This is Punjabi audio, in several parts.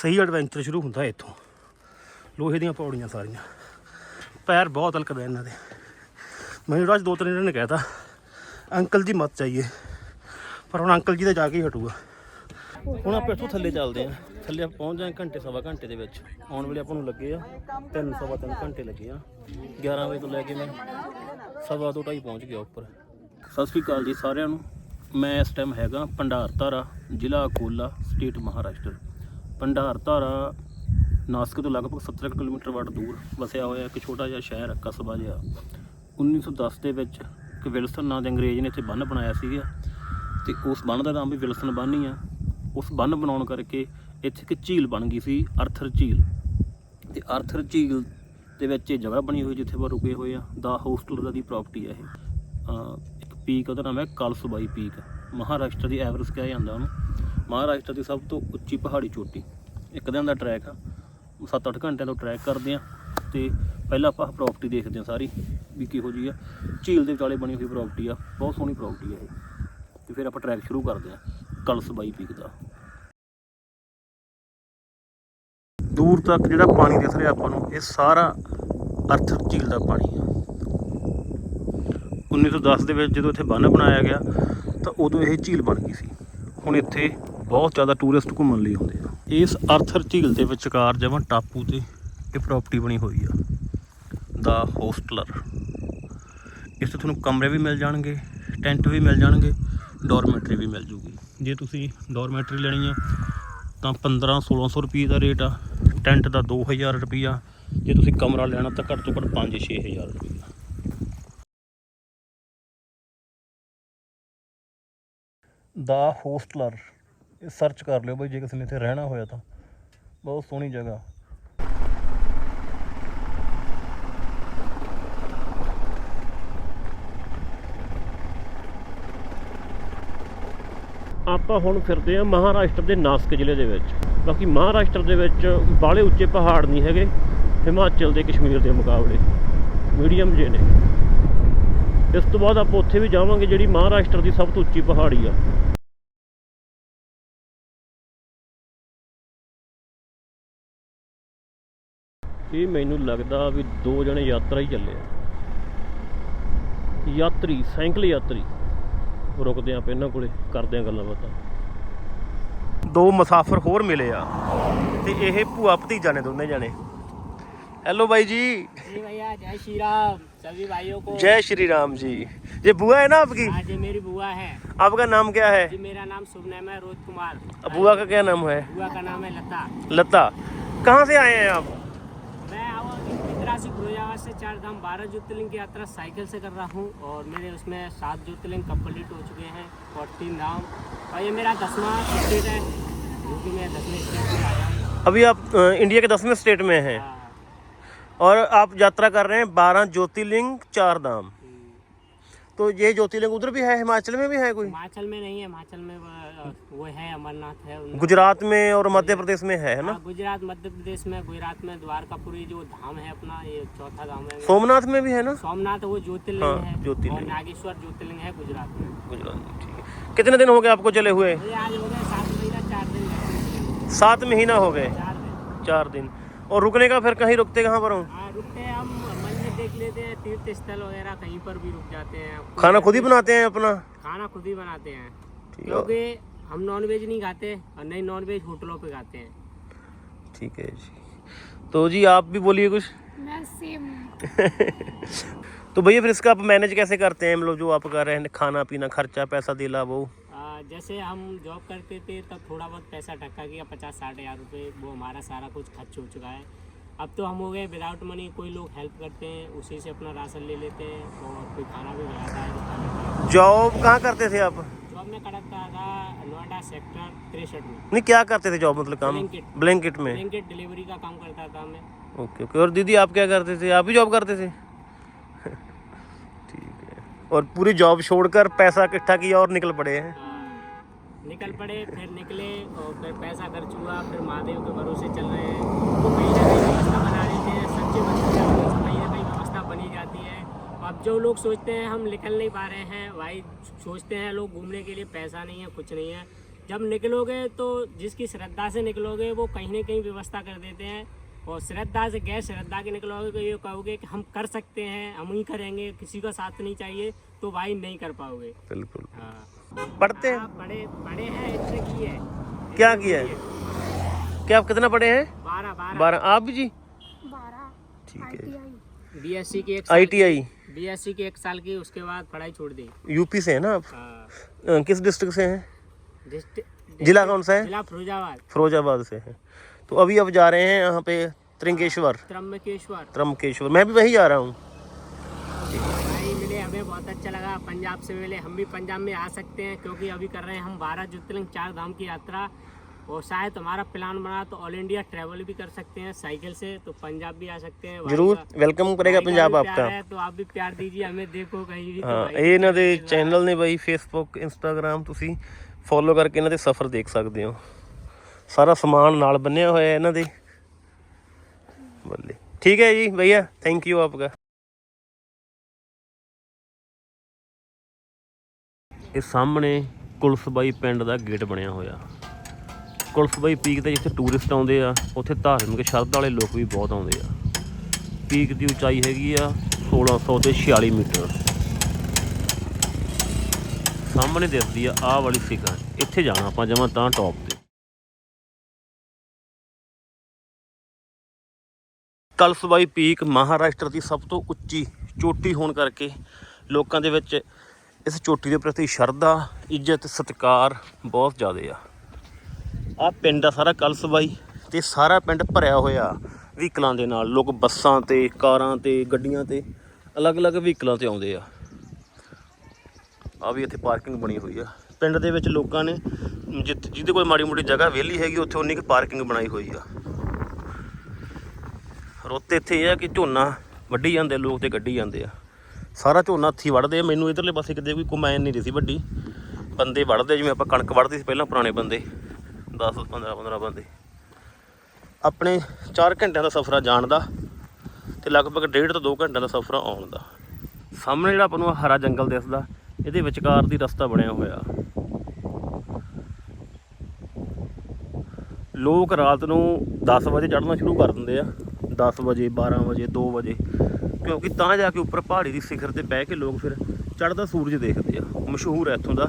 ਸਹੀ ਐਡਵੈਂਚਰ ਸ਼ੁਰੂ ਹੁੰਦਾ ਇੱਥੋਂ। ਲੋਹੇ ਦੀਆਂ ਪੌੜੀਆਂ ਸਾਰੀਆਂ। ਪੈਰ ਬਹੁਤ ਹਲਕਦੇ ਇਹਨਾਂ ਦੇ। ਮੈਨੂੰ ਰਾਜ ਦੋ ਤਿੰਨ ਨੇ ਕਹਿਤਾ, ਅੰਕਲ ਜੀ ਮਤ ਚਾਹੀਏ। ਪਰ ਹੁਣ ਅੰਕਲ ਜੀ ਤੇ ਜਾ ਕੇ ਹੀ ਹਟੂਗਾ। ਹੁਣ ਆਪਾਂ ਇੱਥੋਂ ਥੱਲੇ ਚੱਲਦੇ ਆਂ ਥੱਲੇ ਆਪਾਂ ਪਹੁੰਚ ਜਾਏ ਘੰਟੇ, ਸਵਾ ਘੰਟੇ ਦੇ ਵਿੱਚ। ਆਉਣ ਵੇਲੇ ਆਪਾਂ ਨੂੰ ਲੱਗੇ ਆ ਤਿੰਨ, ਸਵਾ ਤਿੰਨ ਘੰਟੇ ਲੱਗੇ ਆ। 11 ਵਜੇ ਤੋਂ ਲੈ ਕੇ ਮੈਂ ਸਵਾ ਤੋਂ ਢਾਈ ਪਹੁੰਚ ਗਿਆ ਉੱਪਰ। ਸਤਿ ਸ਼੍ਰੀ ਅਕਾਲ ਜੀ ਸਾਰਿਆਂ ਨੂੰ। ਮੈਂ ਇਸ ਟਾਈਮ ਹੈਗਾ ਭੰਡਾਰ ਧਾਰਾ, ਜ਼ਿਲ੍ਹਾ ਅਕੋਲਾ, ਸਟੇਟ ਮਹਾਰਾਸ਼ਟਰ। ਭੰਡਾਰ ਧਾਰਾ ਨਾਸਿਕ ਤੋਂ ਲਗਭਗ 70 ਕੁ ਕਿਲੋਮੀਟਰ ਵੱਟ ਦੂਰ ਵਸਿਆ ਹੋਇਆ ਇੱਕ ਛੋਟਾ ਜਿਹਾ ਸ਼ਹਿਰ ਕਸਬਾ ਜਿਹਾ। 1910 ਦੇ ਵਿੱਚ ਇੱਕ ਵਿਲਸਨ ਨਾਂ ਦੇ ਅੰਗਰੇਜ਼ ਨੇ ਇੱਥੇ ਬੰਨ ਬਣਾਇਆ ਸੀਗਾ ਤੇ ਉਸ ਬੰਨ ਦਾ ਨਾਮ ਵੀ ਵਿਲਸਨ ਬੰਨ ਹੀ ਆ। ਉਸ ਬੰਨ ਬਣਾਉਣ ਕਰਕੇ ਇੱਥੇ ਇੱਕ ਝੀਲ ਬਣ ਗਈ ਸੀ, ਅਰਥਰ ਝੀਲ। ਤੇ ਅਰਥਰ ਝੀਲ ਦੇ ਵਿੱਚ ਇਹ ਜਗ੍ਹਾ ਬਣੀ ਹੋਈ ਜਿੱਥੇ ਆਪਾਂ ਰੁਕੇ ਹੋਏ ਆ, ਦਾ ਹੋਸਟਲ ਦੀ ਪ੍ਰਾਪਰਟੀ ਆ ਇਹ। ਇੱਕ ਪੀਕ ਉਹਦਾ ਨਾਮ ਹੈ ਕਲਸਬਾਈ ਪੀਕ ਮਹਾਰਾਸ਼ਟਰ ਦੀ ਐਵਰੇਜ ਕਿਹਾ ਜਾਂਦਾ ਉਹਨੂੰ। ਮਹਾਰਾਸ਼ਟਰ ਦੀ ਸਭ ਤੋਂ ਉੱਚੀ ਪਹਾੜੀ ਚੋਟੀ। ਇੱਕ ਦਿਨ ਦਾ ਟਰੈਕ ਆ। 7-8 ਘੰਟਿਆਂ ਤੋਂ ਟਰੈਕ ਕਰਦੇ ਆ ਤੇ ਪਹਿਲਾਂ ਆਪਾਂ ਪ੍ਰਾਪਰਟੀ ਦੇਖਦੇ ਆ ਸਾਰੀ ਵੀ ਕਿਹੋ ਜੀ ਆ। ਝੀਲ ਦੇ ਵਿਚਾਲੇ ਬਣੀ ਹੋਈ ਪ੍ਰਾਪਰਟੀ ਆ, ਬਹੁਤ ਸੋਹਣੀ ਪ੍ਰਾਪਰਟੀ ਆ ਇਹ। ਤੇ ਫਿਰ ਆਪਾਂ ਟਰੈਕ ਸ਼ੁਰੂ ਕਰਦੇ ਆ ਕਲਸਬਾਈ ਪੀਕ ਦਾ। ਦੂਰ ਤੱਕ ਜਿਹੜਾ ਪਾਣੀ ਦਿਖ ਰਿਹਾ ਆਪਾਂ ਨੂੰ, ਇਹ ਸਾਰਾ ਅਰਥ ਝੀਲ ਦਾ ਪਾਣੀ ਆ। 1910 ਦੇ ਵਿੱਚ ਜਦੋਂ ਇੱਥੇ ਬੰਨ ਬਣਾਇਆ ਗਿਆ, ਤਾਂ ਉਦੋਂ ਇਹ ਝੀਲ ਬਣ ਗਈ ਸੀ। ਹੁਣ ਇੱਥੇ ਬਹੁਤ ਜ਼ਿਆਦਾ ਟੂਰਿਸਟ ਘੁੰਮਣ ਲਈ ਆਉਂਦੇ ਆ। ਇਸ ਅਰਥਰ ਝੀਲ ਦੇ ਵਿਚਕਾਰ ਜਮਾਂ ਟਾਪੂ ਤੇ ਇਹ ਪ੍ਰਾਪਰਟੀ ਬਣੀ ਹੋਈ ਆ ਦਾ ਹੋਸਟਲਰ ਇਸ ਤੋਂ ਤੁਹਾਨੂੰ ਕਮਰੇ ਵੀ ਮਿਲ ਜਾਣਗੇ ਟੈਂਟ ਵੀ ਮਿਲ ਜਾਣਗੇ ਡੋਰਮੈਟਰੀ ਵੀ ਮਿਲ ਜੂਗੀ। ਜੇ ਤੁਸੀਂ ਡੋਰਮੈਟਰੀ ਲੈਣੀ ਆ, ਤਾਂ 15 1600 ਰੁਪਏ ਦਾ ਰੇਟ ਆ ਟੈਂਟ ਦਾ 2000 ਰੁਪਈਆ ਜੇ ਤੁਸੀਂ ਕਮਰਾ ਲੈਣਾ ਤਾਂ ਘੱਟ ਤੋਂ ਘੱਟ 5 6000 ਰੁਪਈਆ ਦਾ ਹੋਸਟਲਰ ਸਰਚ ਕਰ ਲਿਓ ਬਾਈ, ਜੇ ਕਿਸੇ ਨੇ ਇੱਥੇ ਰਹਿਣਾ ਹੋਇਆ ਤਾਂ। ਬਹੁਤ ਸੋਹਣੀ ਜਗ੍ਹਾ। ਆਪਾਂ ਹੁਣ ਫਿਰਦੇ ਆ ਮਹਾਰਾਸ਼ਟਰ ਦੇ ਨਾਸਿਕ ਜ਼ਿਲ੍ਹੇ ਦੇ ਵਿੱਚ। ਬਾਕੀ ਮਹਾਰਾਸ਼ਟਰ ਦੇ ਵਿੱਚ ਬਾਹਲੇ ਉੱਚੇ ਪਹਾੜ ਨਹੀਂ ਹੈਗੇ, ਹਿਮਾਚਲ ਦੇ ਕਸ਼ਮੀਰ ਦੇ ਮੁਕਾਬਲੇ। ਮੀਡੀਅਮ ਜੇ ਨੇ। ਇਸ ਤੋਂ ਬਾਅਦ ਆਪਾਂ ਉੱਥੇ ਵੀ ਜਾਵਾਂਗੇ ਜਿਹੜੀ ਮਹਾਰਾਸ਼ਟਰ ਦੀ ਸਭ ਤੋਂ ਉੱਚੀ ਪਹਾੜੀ ਆ। ਇਹ ਮੈਨੂੰ ਲੱਗਦਾ ਵੀ ਦੋ ਜਣੇ ਯਾਤਰਾ ਹੀ ਚੱਲੇ ਆ ਯਾਤਰੀ ਸਾਈਕਲ ਯਾਤਰੀ ਰੁਕਦੇ ਆਂ ਆਪਾਂ ਇਹਨਾਂ ਕੋਲੇ ਕਰਦੇ ਆਂ ਗੱਲਾਂ ਬਾਤਾਂ ਦੋ ਮੁਸਾਫਰ ਹੋਰ ਮਿਲੇ ਆ ਤੇ ਇਹ ਭੂਆ ਭਤੀਜਾ ਨੇ ਦੋਨੇ ਜਣੇ ਹੈਲੋ ਬਾਈ ਜੀ जी भैया जय श्री राम सभी भाइयों को जय श्री राम जी ये बुआ है ना आपकी आज ये मेरी बुआ है आपका नाम क्या है जी मेरा नाम शुभ नाम है रोहित कुमार बुआ का क्या नाम है बुआ का नाम है लता लता कहाँ से आए हैं आप मैं आवा से फिरोजाबाद से चार धाम बारह ज्योतिर्लिंग की यात्रा साइकिल से कर रहा हूँ और मेरे उसमें सात ज्योतिर्लिंग कंप्लीट हो चुके हैं फोर्टीन धाम। और ये मेरा दसवा स्टेट है जो कि मैं दसवें स्टेट में आया हूँ। अभी आप इंडिया के दसवें स्टेट में हैं। हाँ, और आप यात्रा कर रहे हैं बारह ज्योतिर्लिंग चार धाम। तो ये ज्योतिर्लिंग उधर भी है हिमाचल में भी है कोई? हिमाचल में नहीं है हिमाचल में वो, है अमरनाथ है गुजरात में और मध्य प्रदेश में है ना? हाँ, गुजरात मध्य प्रदेश में गुजरात में द्वारकापुरी जो धाम है अपना ये चौथा धाम है। सोमनाथ में भी है ना? सोमनाथ वो ज्योतिर्लिंग हाँ, है। ज्योतिर्लिंग। नागेश्वर ज्योतिर्लिंग है गुजरात में। गुजरात में ठीक है। कितने दिन हो गए आपको चले हुए? आज हो गए सात महीना चार दिन सात महीना हो गए? चार दिन। और रुकने का फिर कहीं रुकते कहाँ पर हैं हम मंदिर देख लेते हैं तीर्थ स्थल वगैरह कहीं पर भी रुक जाते हैं। खाना खुद ही बनाते हैं अपना? खाना खुद ही बनाते हैं। ठीक है। क्योंकि हम नॉनवेज नहीं खाते और नहीं नॉनवेज होटलों पे खाते हैं। ठीक है जी। तो जी आप भी बोलिए कुछ। मैं सेम तो भैया फिर इसका आप मैनेज कैसे करते हैं मतलब जो आप कर रहे हैं? खाना पीना खर्चा पैसा दिला वो? जैसे हम जॉब करते थे तब थोड़ा बहुत पैसा टक्का किया पचास साठ हज़ार रुपये वो हमारा सारा कुछ खर्च हो चुका है। अब तो हम हो गए विदाउट मनी कोई लोग हेल्प करते हैं उसी से अपना राशन ले लेते हैं और कोई खाना भी बनाता है जॉब कहाँ करते थे आप? जॉब में करता था नोएडा सेक्टर तिरसठ में। नहीं क्या करते थे जॉब मतलब काम। ब्लैंकेट में? ब्लैंकेट डिलीवरी का काम करता था मैं। ओके ओके और दीदी आप क्या करते थे? आप भी जॉब करते थे? ठीक है। और पूरी जॉब छोड़कर पैसा इकट्ठा किया और निकल पड़े हैं? निकल पड़े फिर निकले और फिर पैसा खर्च हुआ फिर महादेव के भरोसे चल रहे हैं। तो कहीं ना कहीं व्यवस्था बना हैं सच्चे बच्चे कहीं ना कहीं व्यवस्था बनी जाती है। अब जो लोग सोचते हैं हम निकल नहीं पा रहे हैं भाई सोचते हैं लोग घूमने के लिए पैसा नहीं है कुछ नहीं है। जब निकलोगे तो जिसकी श्रद्धा से निकलोगे वो कहीं ना कहीं व्यवस्था कर देते हैं। और श्रद्धा से गैर श्रद्धा के निकलोगे तो ये कहोगे कि हम कर सकते हैं हम ही करेंगे किसी का साथ नहीं चाहिए तो भाई नहीं कर पाओगे। बिल्कुल। हाँ। पढ़ते हैं। आप बड़े बड़े हैं इतने की है। क्या किया है। क्या आप कितना पढ़े हैं? बारह बारह। बारह। आप भी जी? ठीक है। बीएससी की एक आई टी आई बीएससी की एक साल की उसके बाद पढ़ाई छोड़ दी। यूपी से है ना आप? हाँ, अ, किस डिस्ट्रिक्ट से हैं? जिला कौन सा है? जिला फिरोजाबाद। फिरोजाबाद से है। तो अभी आप जा रहे हैं यहाँ पे त्रिंकेश्वर। त्रम्बकेश्वर त्रम्बकेश्वर मैं भी वही जा रहा हूँ। मिले हमें बहुत अच्छा लगा। पंजाब से मिले हम भी पंजाब में आ सकते हैं क्योंकि अभी कर रहे हैं हम बारह ज्योतिर्लिंग चार धाम की यात्रा। और शायद हमारा प्लान बना तो ऑल इंडिया ट्रैवल भी कर सकते हैं साइकिल से तो पंजाब भी आ सकते हैं भाई जरूर का- वेलकम करेगा भाई का पंजाब भी प्यार आपका है, तो आप भी प्यार दीजिए हमें देखो कहीं भी तो ਹਾਂ भाई ਇਹ ਇਹਨਾਂ ਦੇ ਚੈਨਲ ਨੇ ਬਾਈ ਫੇਸਬੁੱਕ ਇੰਸਟਾਗ੍ਰam ਤੁਸੀਂ ਫੋਲੋ ਕਰਕੇ ਇਹਨਾਂ ਦੇ ਸਫ਼ਰ ਦੇਖ ਸਕਦੇ ਹੋ ਸਾਰਾ ਸਮਾਨ ਨਾਲ ਬੰਨਿਆ ਹੋਇਆ ਹੈ ਇਹਨਾਂ ਦੇ ਬੱਲੇ ਠੀਕ ਹੈ ਜੀ ਭਈਆ ਥੈਂਕ ਯੂ ਆਪਕਾ ਇਹ ਸਾਹਮਣੇ ਕੁਲਸਬਾਈ ਪਿੰਡ ਦਾ ਗੇਟ ਬਣਿਆ ਹੋਇਆ ਕੁਲਸਬਾਈ ਪੀਕ ਤੇ ਜਿੱਥੇ ਟੂਰਿਸਟ ਆਉਂਦੇ ਆ, ਉੱਥੇ ਧਾਰਮਿਕ ਸ਼ਰਧਾ ਵਾਲੇ ਲੋਕ ਵੀ ਬਹੁਤ ਆਉਂਦੇ ਆ। ਪੀਕ ਦੀ ਉਚਾਈ ਹੈਗੀ ਆ 1600 ਤੇ 46 ਮੀਟਰ। ਸਾਹਮਣੇ ਦਿਸਦੀ ਆ ਆਹ ਵਾਲੀ ਸਿਖਰ ਇੱਥੇ ਜਾਣਾ, ਆਪਾਂ ਜਮਾਂ ਤਾਂ ਟੌਪ ਤੇ। ਕਲਸਬਾਈ ਪੀਕ ਮਹਾਰਾਸ਼ਟਰ ਦੀ ਸਭ ਤੋਂ ਉੱਚੀ ਚੋਟੀ ਹੋਣ ਕਰਕੇ ਲੋਕਾਂ ਦੇ ਵਿੱਚ ਇਸ ਚੋਟੀ ਦੇ ਪ੍ਰਤੀ ਸ਼ਰਧਾ, ਇੱਜ਼ਤ, ਸਤਿਕਾਰ ਬਹੁਤ ਜ਼ਿਆਦਾ ਆ। ਆ ਪਿੰਡ ਆ ਸਾਰਾ ਕਲਸਬਾਈ ਤੇ ਸਾਰਾ ਪਿੰਡ ਭਰਿਆ ਹੋਇਆ ਵਹੀਕਲਾਂ ਦੇ ਨਾਲ। ਲੋਕ ਬੱਸਾਂ ਤੇ, ਕਾਰਾਂ ਤੇ, ਗੱਡੀਆਂ ਤੇ, ਅਲੱਗ-ਅਲੱਗ ਵਹੀਕਲਾਂ ਤੇ ਆਉਂਦੇ ਆ। ਆ ਵੀ ਇੱਥੇ ਪਾਰਕਿੰਗ ਬਣੀ ਹੋਈ ਆ। ਪਿੰਡ ਦੇ ਵਿੱਚ ਲੋਕਾਂ ਨੇ ਜਿੱਥੇ ਜਿਹਦੇ ਕੋਲ ਮਾੜੀ ਮੋਟੀ ਜਗ੍ਹਾ ਵਿਹਲੀ ਹੈਗੀ, ਉੱਥੇ ਉਨੀ ਕੁ ਪਾਰਕਿੰਗ ਬਣਾਈ ਹੋਈ ਆ। ਰੋਤੇ ਇੱਥੇ ਇਹ ਆ ਕਿ ਝੋਨਾ ਵੱਢੀ ਜਾਂਦੇ, ਲੋਕ ਤੇ ਗੱਡੀ ਜਾਂਦੇ ਆ। ਸਾਰਾ ਝੋਨਾ ਹੱਥੀ ਵੱਢਦੇ ਆ। ਮੈਨੂੰ ਇਧਰਲੇ ਪਾਸੇ ਕਿਤੇ ਕੋਈ ਕਮਾਇਨ ਨਹੀਂ ਰਹੀ ਸੀ ਵੱਡੀ। ਬੰਦੇ ਵੱਢਦੇ ਜਿਵੇਂ ਆਪਾਂ ਕਣਕ ਵੱਢਦੇ ਸੀ ਪਹਿਲਾਂ ਪੁਰਾਣੇ ਬੰਦੇ। 10 15 15 ਬੰਦੇ। ਆਪਣੇ 4 ਘੰਟਿਆਂ ਦਾ ਸਫ਼ਰ ਆ ਜਾਣ ਦਾ ਤੇ ਲਗਭਗ ਡੇਢ ਤੋਂ 2 ਘੰਟਿਆਂ ਦਾ ਸਫ਼ਰ ਆਉਣ ਦਾ। ਸਾਹਮਣੇ ਜਿਹੜਾ ਆਪਾਂ ਨੂੰ ਹਰਾ ਜੰਗਲ ਦਿਸਦਾ, ਇਹਦੇ ਵਿਚਕਾਰ ਦੀ ਰਸਤਾ ਬਣਿਆ ਹੋਇਆ। ਲੋਕ ਰਾਤ ਨੂੰ 10 ਵਜੇ ਚੜ੍ਹਨਾ ਸ਼ੁਰੂ ਕਰ ਦਿੰਦੇ ਆ। 10 ਵਜੇ 12 ਵਜੇ 2 ਵਜੇ, ਕਿਉਂਕਿ ਤਾਂ ਜਾ ਕੇ ਉੱਪਰ ਪਹਾੜੀ ਦੀ ਸਿਖਰ ਤੇ ਬਹਿ ਕੇ ਲੋਕ ਫਿਰ ਚੜ੍ਹਦਾ ਸੂਰਜ ਦੇਖਦੇ ਆ। ਮਸ਼ਹੂਰ ਹੈ ਇੱਥੋਂ ਦਾ।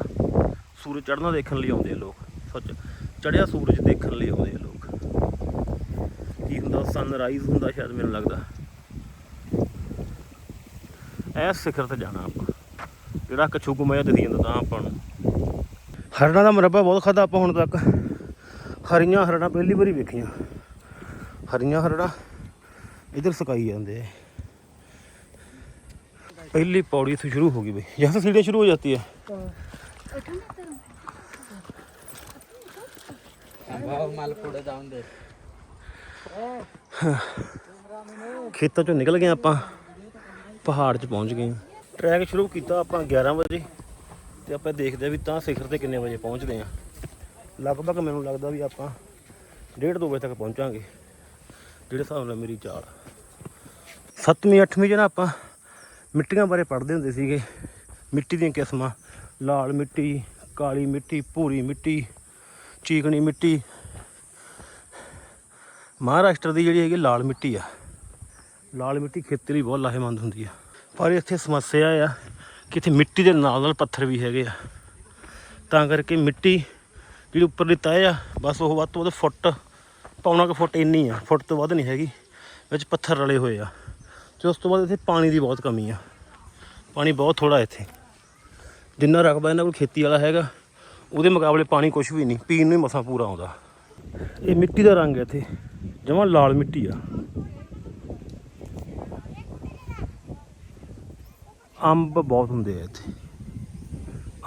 ਸੂਰਜ ਚੜ੍ਹਨਾ ਦੇਖਣ ਲਈ ਆਉਂਦੇ ਆ ਲੋਕ। ਸੱਚ। ਚੜਿਆ ਸੂਰਜ ਦੇਖਣ ਲਈ ਆਉਂਦੇ ਆ ਲੋਕ। ਕੀ ਹੁੰਦਾ ਸਨਰਾਈਜ਼ ਹੁੰਦਾ ਸ਼ਾਇਦ ਮੈਨੂੰ ਲੱਗਦਾ। ਐਸ ਸਿਖਰ ਤੇ ਜਾਣਾ ਆਪਾਂ। ਜਿਹੜਾ ਕਛੂਕੁਮਿਆ ਦਿਖੀ ਜਾਂਦਾ ਤਾਂ ਆਪਾਂ ਨੂੰ। ਹਰਣਾ ਦਾ ਮਰੱਬਾ ਬਹੁਤ ਖਾਦਾ ਆਪਾਂ ਹੁਣ ਤੱਕ। ਹਰੀਆਂ ਹਰਣਾ ਪਹਿਲੀ ਵਾਰੀ ਵੇਖੀਆਂ। ਹਰੀਆਂ ਹਰੜਾ ਇਧਰ ਸਕਾਈ ਜਾਂਦੇ ਪਹਿਲੀ ਪੌੜੀ ਤੋਂ ਸ਼ੁਰੂ ਹੋ ਗਈ ਬਈ। ਜਾਂ ਸੀੜੀਆਂ ਸ਼ੁਰੂ ਹੋ ਜਾਂਦੀ ਹੈ। सीढ़ियाँ शुरू हो जाती है ਖੇਤਾਂ ਚੋਂ ਨਿਕਲ ਗਏ ਆਪਾਂ ਪਹਾੜ 'ਚ ਪਹੁੰਚ ਗਏ ਟਰੈਕ ਸ਼ੁਰੂ ਕੀਤਾ ਆਪਾਂ 11 ਵਜੇ ਤੇ ਆਪਾਂ ਦੇਖਦੇ ਆ ਵੀ ਤਾਂ ਸਿਖਰ ਤੇ ਕਿੰਨੇ ਵਜੇ ਪਹੁੰਚਦੇ ਆ ਲਗਭਗ ਮੈਨੂੰ ਲੱਗਦਾ ਵੀ ਆਪਾਂ 1:30 2 ਵਜੇ ਤੱਕ ਪਹੁੰਚਾਂਗੇ ਜਿਹੜੇ ਹਿਸਾਬ ਨਾਲ ਮੇਰੀ ਚਾਲ 7ਵੀਂ 8ਵੀਂ 'ਚ ਨਾ ਆਪਾਂ ਮਿੱਟੀਆਂ ਬਾਰੇ ਪੜ੍ਹਦੇ ਹੁੰਦੇ ਸੀਗੇ ਮਿੱਟੀ ਦੀਆਂ ਕਿਸਮਾਂ ਲਾਲ ਮਿੱਟੀ ਕਾਲੀ ਮਿੱਟੀ ਭੂਰੀ ਮਿੱਟੀ ਚੀਕਣੀ ਮਿੱਟੀ ਮਹਾਰਾਸ਼ਟਰ ਦੀ ਜਿਹੜੀ ਹੈਗੀ ਲਾਲ ਮਿੱਟੀ ਆ। ਲਾਲ ਮਿੱਟੀ ਖੇਤੀ ਲਈ ਬਹੁਤ ਲਾਹੇਮੰਦ ਹੁੰਦੀ ਆ। ਪਰ ਇੱਥੇ ਸਮੱਸਿਆ ਆ ਕਿ ਇੱਥੇ ਮਿੱਟੀ ਦੇ ਨਾਲ ਨਾਲ ਪੱਥਰ ਵੀ ਹੈਗੇ ਆ। ਤਾਂ ਕਰਕੇ ਮਿੱਟੀ ਜਿਹੜੀ ਉੱਪਰਲੀ ਤਹਿ ਆ, ਬਸ ਉਹ ਵੱਧ ਤੋਂ ਵੱਧ ਫੁੱਟ, ਪੌਣਾ ਕੁ ਫੁੱਟ ਇੰਨੀ ਆ। ਫੁੱਟ ਤੋਂ ਵੱਧ ਨਹੀਂ ਹੈਗੀ, ਵਿੱਚ ਪੱਥਰ ਰਲੇ ਹੋਏ ਆ। ਤੇ ਉਸ ਤੋਂ ਬਾਅਦ ਇੱਥੇ ਪਾਣੀ ਦੀ ਬਹੁਤ ਕਮੀ ਆ। ਪਾਣੀ ਬਹੁਤ ਥੋੜਾ ਇੱਥੇ। ਜਿੰਨਾ ਰਕਬਾ ਇਹਨਾਂ ਕੋਲ ਖੇਤੀ ਵਾਲਾ ਹੈਗਾ, ਉਹਦੇ ਮੁਕਾਬਲੇ ਪਾਣੀ ਕੁਝ ਵੀ ਨਹੀਂ, ਪੀਣ ਨੂੰ ਹੀ ਮਸਾ ਪੂਰਾ ਆਉਂਦਾ। ਇਹ ਮਿੱਟੀ ਦਾ ਰੰਗ ਹੈ ਇੱਥੇ। ਜਮਾ ਲਾਲ ਮਿੱਟੀ ਆ। ਅੰਬ ਬਹੁਤ ਹੁੰਦੇ ਆ ਇੱਥੇ।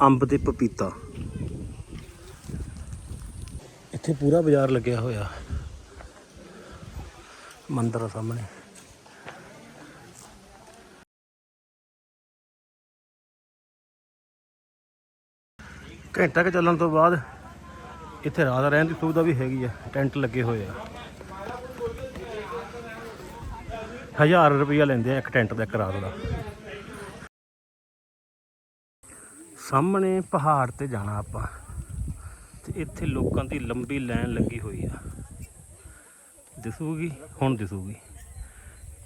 ਅੰਬ ਤੇ ਪਪੀਤਾ। ਇੱਥੇ ਪੂਰਾ ਬਾਜ਼ਾਰ ਲੱਗਿਆ ਹੋਇਆ। ਮੰਦਰ ਸਾਹਮਣੇ। ਘੰਟਾ ਕੁ ਚੱਲਣ ਤੋਂ ਬਾਅਦ ਇੱਥੇ ਰਾਤ ਰਹਿਣ ਦੀ ਸੁਵਿਧਾ ਵੀ ਹੈਗੀ ਆ। ਟੈਂਟ ਲੱਗੇ ਹੋਏ ਆ। ਹਜ਼ਾਰ ਰੁਪਈਆ ਲੈਂਦੇ ਆ ਇੱਕ ਟੈਂਟ ਦਾ, ਇੱਕ ਰਾਤ ਦਾ। ਸਾਹਮਣੇ ਪਹਾੜ ਤੇ ਜਾਣਾ ਆਪਾਂ। ਤੇ ਇੱਥੇ ਲੋਕਾਂ ਦੀ ਲੰਬੀ ਲਾਈਨ ਲੱਗੀ ਹੋਈ ਆ। ਦਿਸੂਗੀ? ਹੁਣ ਦਿਸੂਗੀ।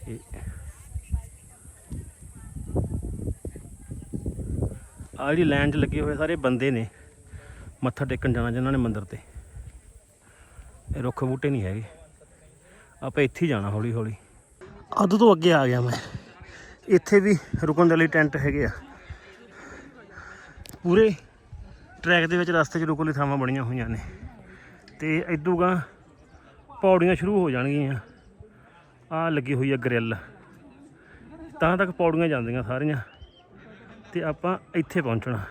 ਇਹ ਆ ਜਿਹੜੀ ਲਾਈਨ 'ਚ ਲੱਗੇ ਹੋਏ ਸਾਰੇ ਬੰਦੇ ਨੇ, ਮੱਥਾ ਟੇਕਣ ਜਾਣਾ ਜਿਨ੍ਹਾਂ ਨੇ ਮੰਦਿਰ ਤੇ। ਇਹ ਰੁੱਖ ਬੂਟੇ ਨਹੀਂ ਹੈਗੇ। ਆਪਾਂ ਇੱਥੇ ਜਾਣਾ ਹੌਲੀ ਹੌਲੀ ਅੱਧ ਤੋਂ ਅੱਗੇ ਆ ਗਿਆ ਮੈਂ। ਇੱਥੇ ਵੀ ਰੁਕਣ ਦੇ ਲਈ ਟੈਂਟ ਹੈਗੇ ਆ। ਪੂਰੇ ਟਰੈਕ ਦੇ ਵਿੱਚ ਰਸਤੇ 'ਚ ਰੁਕਣ ਲਈ ਥਾਵਾਂ ਬਣੀਆਂ ਹੋਈਆਂ ਨੇ। ਤੇ ਇਦੋਂ ਗਾ ਪੌੜੀਆਂ ਸ਼ੁਰੂ ਹੋ ਜਾਣਗੀਆਂ। ਆ ਲੱਗੀ ਹੋਈ ਆ ਗ੍ਰਿਲ। ਤਾਂ ਤੱਕ ਪੌੜੀਆਂ ਜਾਂਦੀਆਂ ਸਾਰੀਆਂ। ਤੇ ਆਪਾਂ ਇੱਥੇ ਪਹੁੰਚਣਾ।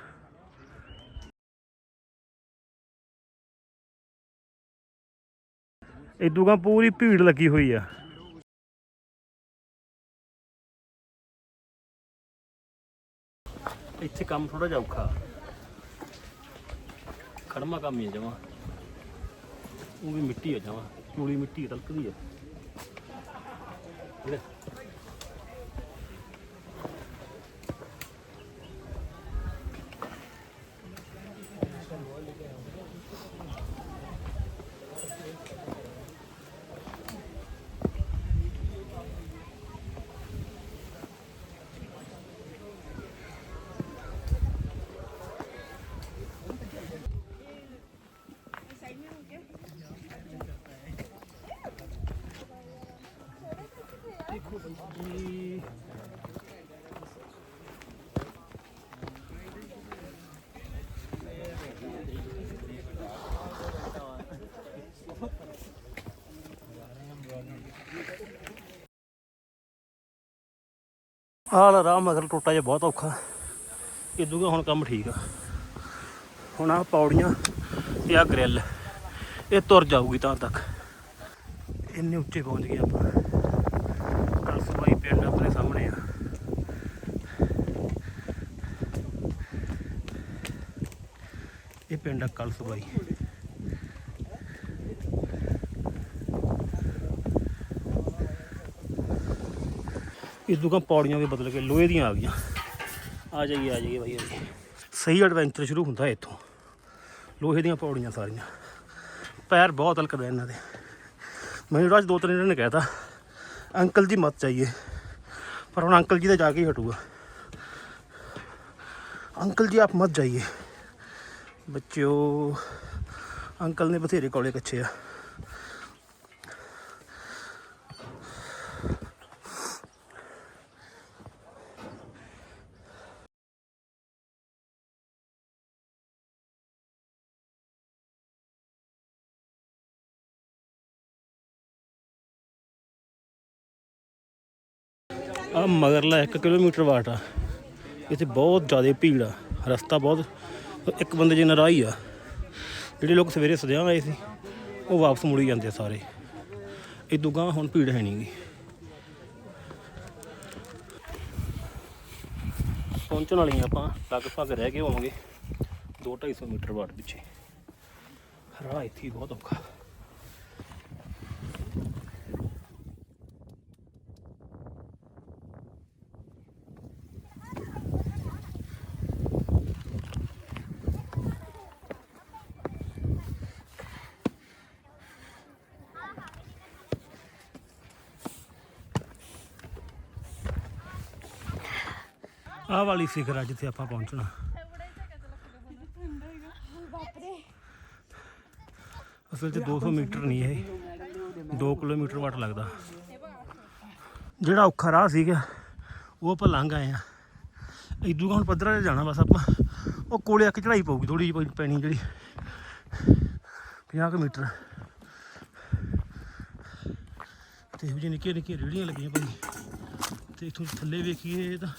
ਇਦੋਂ ਗਾ ਪੂਰੀ ਭੀੜ ਲੱਗੀ ਹੋਈ ਆ। ਇੱਥੇ ਕੰਮ ਥੋੜਾ ਜਿਹਾ ਔਖਾ। ਖੜਮਾ ਕੰਮ ਹੀ ਆ ਜਮਾ। ਉਹ ਵੀ ਮਿੱਟੀ ਆ ਜਮਾ। ਚੂੜੀ ਮਿੱਟੀ ਤਲਕਦੀ ਆ। ਲੈ। ਦੇਖੋ ਆਹ ਰਾਹ ਮਗਰ ਟੁੱਟਾ ਜਿਹਾ ਬਹੁਤ ਔਖਾ। ਇਦੂਗਾ ਹੁਣ ਕੰਮ ਠੀਕ ਆ। ਹੁਣ ਆ ਪੌੜੀਆਂ ਤੇ ਆ ਗ੍ਰਿਲ ਇਹ ਤੁਰ ਜਾਊਗੀ ਤਾਂ ਤੱਕ। ਇੰਨੇ ਉੱਚੇ ਪਹੁੰਚ ਗਏ ਆਪਾਂ। ਕੱਲ ਪਿੰਡ ਆਪਣੇ ਸਾਹਮਣੇ ਆ। ਇਹ ਪਿੰਡ ਆ ਕੱਲ ਸਵਾਈ ਇਸ ਦੁਕਾਨ ਪੌੜੀਆਂ ਵੀ ਬਦਲ ਕੇ ਲੋਹੇ ਦੀਆਂ ਆ ਗਈਆਂ। ਆ ਜਾਈਏ ਆ ਜਾਈਏ ਬਾਈ, ਆ ਜਾਈਏ। ਸਹੀ ਐਡਵੈਂਚਰ ਸ਼ੁਰੂ ਹੁੰਦਾ ਇੱਥੋਂ। ਲੋਹੇ ਦੀਆਂ ਪੌੜੀਆਂ ਸਾਰੀਆਂ। ਪੈਰ ਬਹੁਤ ਹਲਕਦੇ ਇਹਨਾਂ ਦੇ। ਮੈਨੂੰ ਰਾਜ ਦੋ ਤਿੰਨ ਜਣੇ ਨੇ ਕਹਿਤਾ। ਅੰਕਲ ਜੀ ਮਤ ਚਾਹੀਏ, ਪਰ ਹੁਣ ਅੰਕਲ ਜੀ ਤਾਂ ਜਾ ਕੇ ਹੀ ਹਟੂਗਾ। ਅੰਕਲ ਜੀ ਆਪ ਮਤ ਜਾਈਏ। ਬੱਚਿਓ, ਅੰਕਲ ਨੇ ਬਥੇਰੇ ਕੋਲੇ ਕੱਛੇ ਆ। ਆ ਮਗਰਲਾ 1 ਕਿਲੋਮੀਟਰ ਵਾਟ ਆ। ਇੱਥੇ ਬਹੁਤ ਜ਼ਿਆਦਾ ਭੀੜ ਆ। ਰਸਤਾ ਬਹੁਤ, ਇੱਕ ਬੰਦੇ ਜਿੰਨਾ ਰਾਹ ਹੀ ਆ। ਜਿਹੜੇ ਲੋਕ ਸਵੇਰੇ ਸਦਿਆਂ ਆਏ ਸੀ, ਉਹ ਵਾਪਸ ਮੁੜੀ ਜਾਂਦੇ ਆ ਸਾਰੇ। ਇਹ ਗਾਂ ਹੁਣ ਭੀੜ ਹੈ ਨਹੀਂਗੀ ਪਹੁੰਚਣ ਵਾਲੀ ਆਪਾਂ। ਲਗਭਗ ਰਹਿ ਗਏ ਹੋਵਾਂਗੇ 2-250 ਮੀਟਰ ਵਾਟ ਪਿੱਛੇ। ਰਾਹ ਇੱਥੇ ਹੀ ਬਹੁਤ ਔਖਾ। ਵਾਲੀ ਸਿਖਰ ਆ ਜਿੱਥੇ ਆਪਾਂ ਪਹੁੰਚਣਾ। ਅਸਲ 'ਚ 200 ਮੀਟਰ ਨਹੀਂ ਇਹ। 2 ਕਿਲੋਮੀਟਰ ਵਾਟ ਲੱਗਦਾ। ਜਿਹੜਾ ਔਖਾ ਰਾਹ ਸੀਗਾ, ਉਹ ਆਪਾਂ ਲੰਘ ਆਏ ਆ ਇਦੂ ਹੁਣ ਪੱਧਰਾ ਤੇ ਜਾਣਾ ਬਸ ਆਪਾਂ। ਉਹ ਕੋਲੇ ਆ ਕੇ ਚੜਾਈ ਪਊਗੀ ਥੋੜੀ ਜਿਹੀ ਪੈਣੀ ਜਿਹੜੀ। 50 ਕੁ ਮੀਟਰ। ਤੇ ਇਹੋ ਜਿਹੀ ਨਿੱਕੀਆਂ ਨਿੱਕੀਆਂ ਰੇੜੀਆਂ ਲੱਗੀਆਂ ਭਾਈ ਤੇ ਇਥੋਂ ਥੱਲੇ ਵੇਖੀਏ ਤਾਂ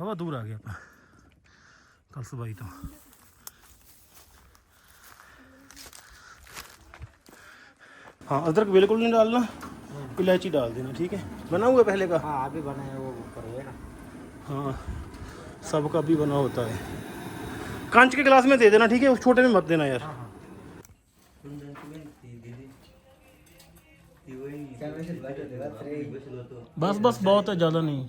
बाबा दूर आ गया कल सुबह ही तो। हाँ अदरक बिल्कुल नहीं डालना। इलायची डाल देना ठीक है? बना हुआ पहले का? हाँ अभी बना है वो ऊपर है ना। हाँ सबका भी बना होता है। कांच के गिलास में दे देना ठीक है? छोटे में मत देना यार। हाँ।, हाँ। तो बस बस बहुत है ज़्यादा नहीं।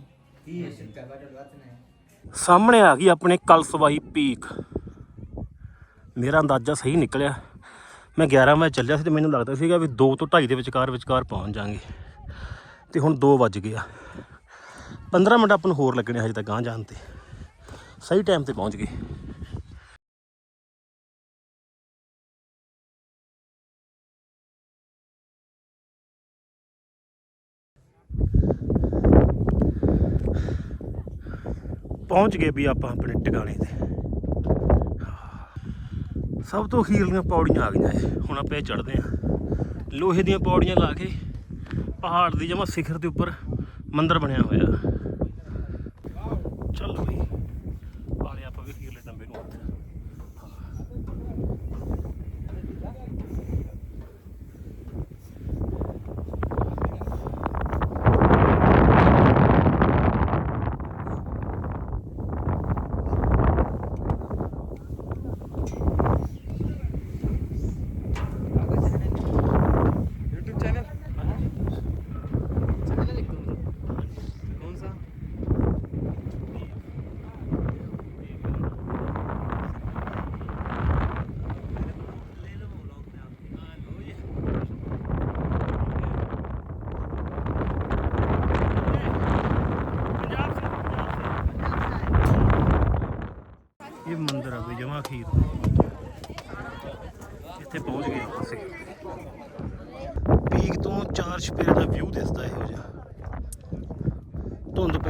ਸਾਹਮਣੇ ਆ ਗਈ ਆਪਣੇ ਕਲਸਵਾਈ ਪੀਕ। ਮੇਰਾ ਅੰਦਾਜ਼ਾ ਸਹੀ ਨਿਕਲਿਆ। ਮੈਂ 11 ਵਜੇ ਚੱਲਿਆ ਸੀ ਤੇ ਮੈਨੂੰ ਲੱਗਦਾ ਸੀਗਾ ਵੀ 2 ਤੋਂ 2:30 ਦੇ ਵਿਚਕਾਰ ਵਿਚਕਾਰ ਪਹੁੰਚ ਜਾਾਂਗੇ। ਤੇ ਹੁਣ 2 ਵੱਜ ਗਿਆ ਆ। 15 ਮਿੰਟ ਆਪਾਂ ਨੂੰ ਹੋਰ ਲੱਗਣੇ ਹਜੇ ਤੱਕ ਗਾਂ ਜਾਣ ਤੇ। ਸਹੀ ਟਾਈਮ ਤੇ ਪਹੁੰਚ ਗਏ। ਪਹੁੰਚ ਗਏ ਵੀ ਆਪਾਂ ਆਪਣੇ ਟਿਕਾਣੇ ਤੇ। ਸਭ ਤੋਂ ਅਖੀਰਲੀਆਂ ਪੌੜੀਆਂ ਆ ਗਈਆਂ ਏ ਹੁਣ ਆਪਾਂ ਇਹ ਚੜ੍ਹਦੇ ਆ ਲੋਹੇ ਦੀਆਂ ਪੌੜੀਆਂ ਲਾ ਕੇ ਪਹਾੜ ਦੀ ਜਮਾ ਸਿਖਰ ਦੇ ਉੱਪਰ ਮੰਦਰ ਬਣਿਆ ਹੋਇਆ।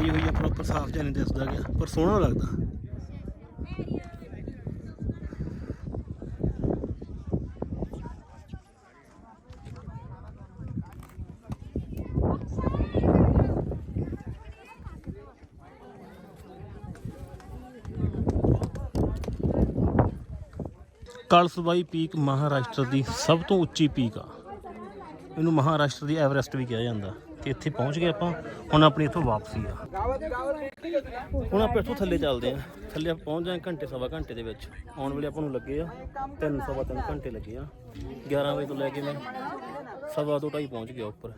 ਪਈ ਹੋਈ ਆ ਪ੍ਰੋਪਰ ਸਾਫ਼ ਜਿਹਾ ਨਹੀਂ ਦਿਸਦਾ ਗਿਆ, ਪਰ ਸੋਹਣਾ ਲੱਗਦਾ। ਕਲਸਬਾਈ ਪੀਕ ਮਹਾਰਾਸ਼ਟਰ ਦੀ ਸਭ ਤੋਂ ਉੱਚੀ ਪੀਕ ਆ। ਇਹਨੂੰ ਮਹਾਰਾਸ਼ਟਰ ਦੀ ਐਵਰੈਸਟ ਵੀ ਕਿਹਾ ਜਾਂਦਾ। ਤੇ ਇੱਥੇ ਪਹੁੰਚ ਗਏ ਆਪਾਂ। ਹੁਣ ਆਪਣੀ ਇੱਥੋਂ ਵਾਪਸੀ ਆ। ਹੁਣ ਆਪਾਂ ਇੱਥੋਂ ਥੱਲੇ ਚੱਲਦੇ ਆ। ਥੱਲੇ ਆਪਾਂ ਪਹੁੰਚ ਜਾਏ ਘੰਟੇ, ਸਵਾ ਘੰਟੇ ਦੇ ਵਿੱਚ। ਆਉਣ ਵੇਲੇ ਆਪਾਂ ਨੂੰ ਲੱਗੇ ਆ, ਤਿੰਨ, ਸਵਾ ਤਿੰਨ ਘੰਟੇ ਲੱਗੇ ਆ। 11 ਵਜੇ ਤੋਂ ਲੈ ਕੇ ਮੈਂ ਸਵਾ ਤੋਂ ਢਾਈ ਪਹੁੰਚ ਗਿਆ ਉੱਪਰ।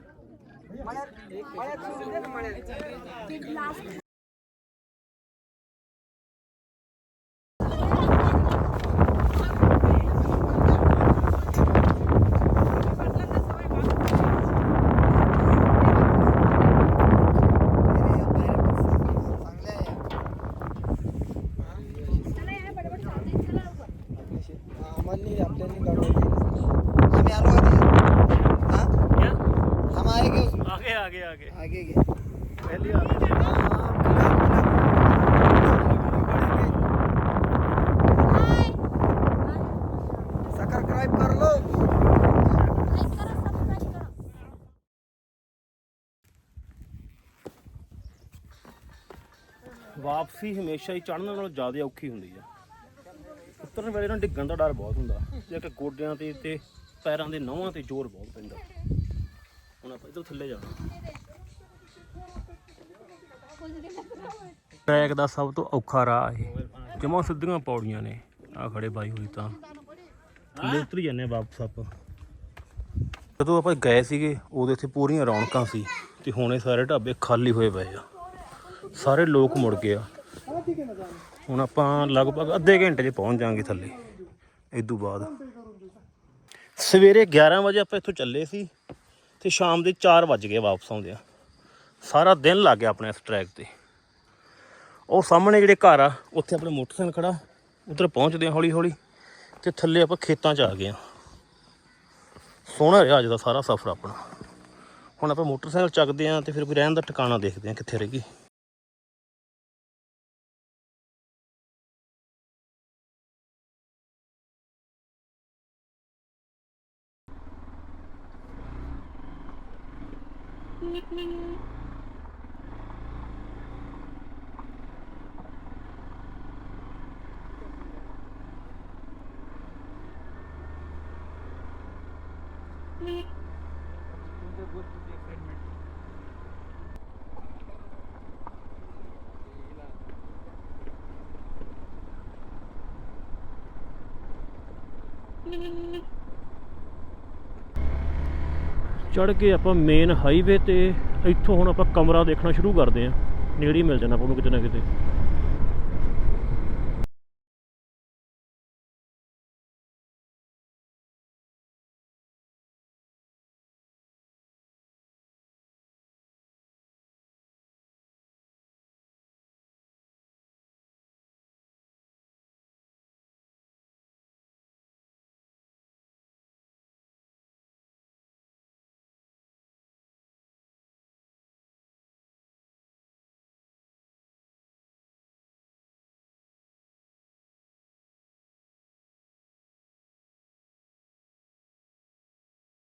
ਵਾਪਸੀ ਹਮੇਸ਼ਾ ਹੀ ਚੜ੍ਹਨ ਨਾਲੋਂ ਜ਼ਿਆਦਾ ਔਖੀ ਹੁੰਦੀ ਆ। ਉਤਰਨ ਵੇਲੇ ਨਾ ਡਿੱਗਣ ਦਾ ਡਰ ਬਹੁਤ ਹੁੰਦਾ। ਜੇ ਕਿ ਗੋਡਿਆਂ ਤੇ ਤੇ ਪੈਰਾਂ ਦੇ ਨਹੁੰਾਂ ਤੇ ਜ਼ੋਰ ਬਹੁਤ ਪੈਂਦਾ। ਹੁਣ ਆਪਾਂ ਇਧਰ ਥੱਲੇ ਜਾਣਾ। ਟਰੈਕ ਦਾ ਸਭ ਤੋਂ ਔਖਾ ਰਾਹ ਇਹ। ਜਮਾ ਸਿੱਧੀਆਂ ਪੌੜੀਆਂ ਨੇ। ਆ ਖੜੇ ਬਾਈ ਹੋਈ ਤਾਂ। ਥੱਲੇ ਉਤਰ ਜਾਂਦੇ ਵਾਪਸ ਆਪਾਂ। ਜਦੋਂ ਆਪਾਂ ਗਏ ਸੀਗੇ ਉਦੋਂ ਇੱਥੇ ਪੂਰੀਆਂ ਰੌਣਕਾਂ ਸੀ ਤੇ ਹੁਣ ਇਹ ਸਾਰੇ ਢਾਬੇ ਖਾਲੀ ਹੋਏ ਪਏ ਆ। ਸਾਰੇ ਲੋਕ ਮੁੜ ਗਏ ਆ। ਹੁਣ ਆਪਾਂ ਲਗਭਗ ਅੱਧੇ ਘੰਟੇ 'ਚ ਪਹੁੰਚ ਜਾਾਂਗੇ ਥੱਲੇ। ਇਦੋਂ ਬਾਅਦ। ਸਵੇਰੇ 11 ਵਜੇ ਆਪਾਂ ਇੱਥੋਂ ਚੱਲੇ ਸੀ ਤੇ ਸ਼ਾਮ ਦੇ 4 ਵੱਜ ਗਏ ਵਾਪਸ ਆਉਂਦੇ ਆ ਸਾਰਾ ਦਿਨ ਲੱਗ ਗਿਆ ਆਪਣੇ ਇਸ ਟਰੈਕ ਤੇ। ਉਹ ਸਾਹਮਣੇ ਜਿਹੜੇ ਘਰ ਆ ਉੱਥੇ ਆਪਣੇ ਮੋਟਰਸਾਈਕਲ ਖੜਾ। ਉਧਰ ਪਹੁੰਚਦੇ ਆ ਹੌਲੀ ਹੌਲੀ ਤੇ ਥੱਲੇ ਆਪਾਂ ਖੇਤਾਂ 'ਚ ਆ ਗਏ ਆ ਸੋਹਣਾ ਰਿਹਾ ਅੱਜ ਦਾ ਸਾਰਾ ਸਫ਼ਰ ਆਪਣਾ। ਹੁਣ ਆਪਾਂ ਮੋਟਰਸਾਈਕਲ ਚੱਕਦੇ ਆ ਤੇ ਫਿਰ ਕੋਈ ਰਹਿਣ ਦਾ ਟਿਕਾਣਾ ਦੇਖਦੇ ਆ ਕਿੱਥੇ ਰਹੇਗੀ ਚੜ ਕੇ ਆਪਾਂ ਮੇਨ ਹਾਈਵੇ ਤੇ ਇੱਥੋਂ ਹੁਣ ਆਪਾਂ ਕਮਰਾ ਦੇਖਣਾ ਸ਼ੁਰੂ ਕਰਦੇ ਆਂ ਨੇੜੇ ਹੀ ਮਿਲ ਜਾਣਾ ਆਪਾਂ ਨੂੰ ਕਿਤੇ ਨਾ ਕਿਤੇ।